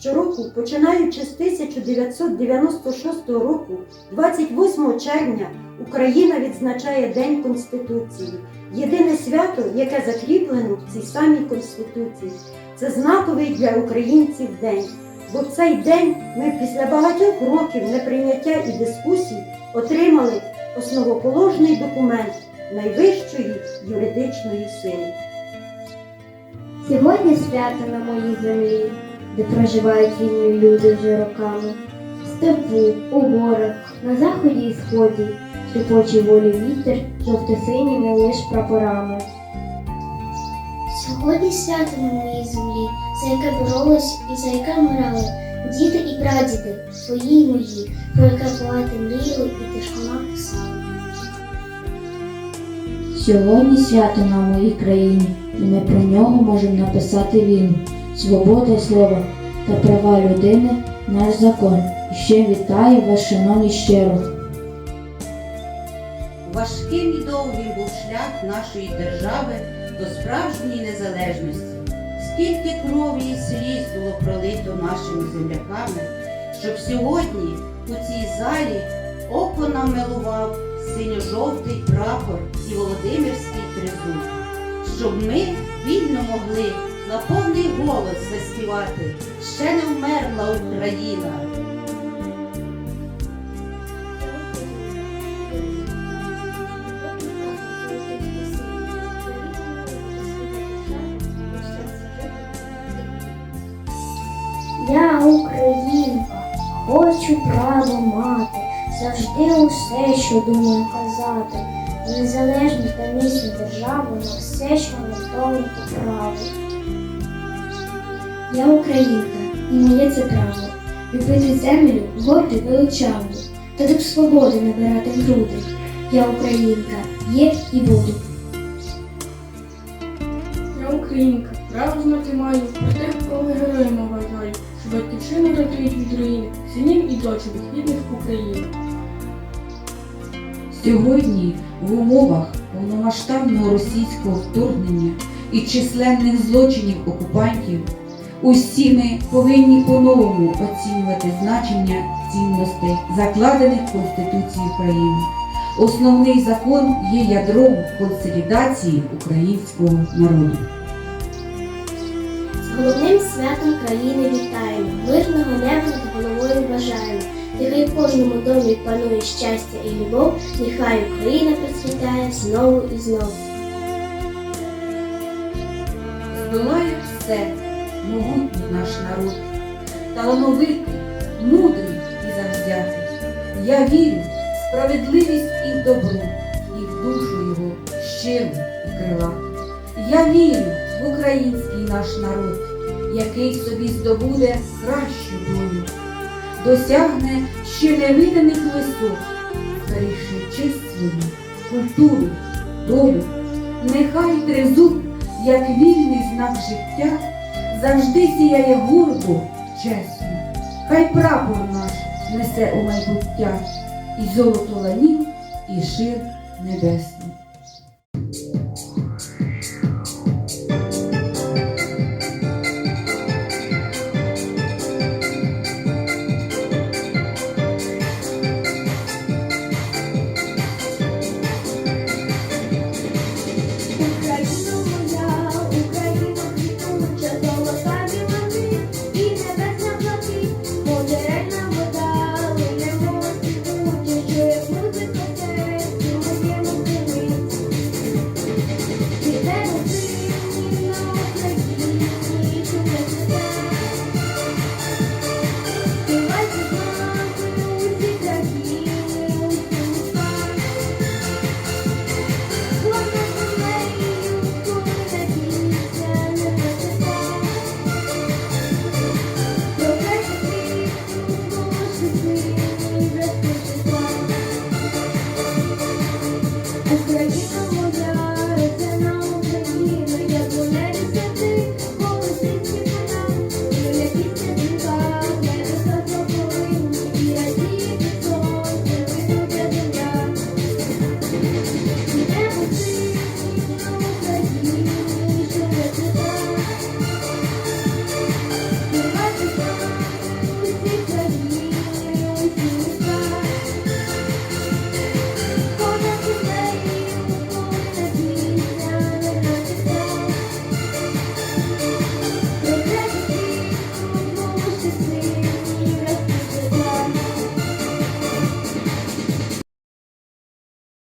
Щороку, починаючи з 1996 року, 28 червня Україна відзначає День Конституції, єдине свято, яке закріплено в цій самій Конституції. Це знаковий для українців день. Бо в цей день ми після багатьох років неприйняття і дискусій отримали основоположний документ найвищої юридичної сили. Сьогодні свято на моїй землі, де проживають вільні люди вже роками. В степу, у горах, на заході і сході, шепоче волі вітер, жовто-синіми лиш прапорами. Сьогодні свято на моїй землі, за яке боролись і за яке вмирали діти і прадіди, свої і мої, про яке поети мріяли і тишкома писали. Сьогодні свято на моїй країні, і ми про нього можемо написати вільно. Свобода слова та права людини наш закон. І ще вітаю вас, шановні щиро. Важким і довгим був шлях нашої держави до справжньої незалежності. Скільки крові і сліз було пролито нашими земляками, щоб сьогодні у цій залі око нам милував синьо-жовтий прапор і Володимирський тризуб, щоб ми вільно могли на повний голос заспівати Ще не вмерла Україна. Я українка, хочу право мати, завжди усе, що думаю казати, незалежну та міцну державу на все, що готові по. Я українка, і моє це право. Любити землю, горди величаву, та до свободи набирати в груди. Я українка, є і буду. Я українка, право знати маю, про тих, кого героями вважаю, що батьківщину рятують від руїни, синів і дочок рідних України. Сьогодні в умовах повномасштабного російського вторгнення і численних злочинів окупантів усі ми повинні по-новому оцінювати значення цінностей, закладених в Конституції України. Основний закон є ядром консолідації українського народу. З головним святом країни вітаємо, мирного неба над головою бажаємо. Нехай в кожному домі панує щастя і любов, нехай Україна процвітає знову і знову. Здолає все, могутній наш народ, талановитий, мудрий і завзятий. Я вірю в справедливість і в добро, і в душу його щиру і крилату. Я вірю в український наш народ, який собі здобуде кращу долю, досягне ще невиданих висот, зберігши свою, культуру, долю. Нехай тризуб як вільний знак життя, завжди сіяє гурбу чесно. Хай прапор наш несе у майбуття і золото ланів, і шир небесний.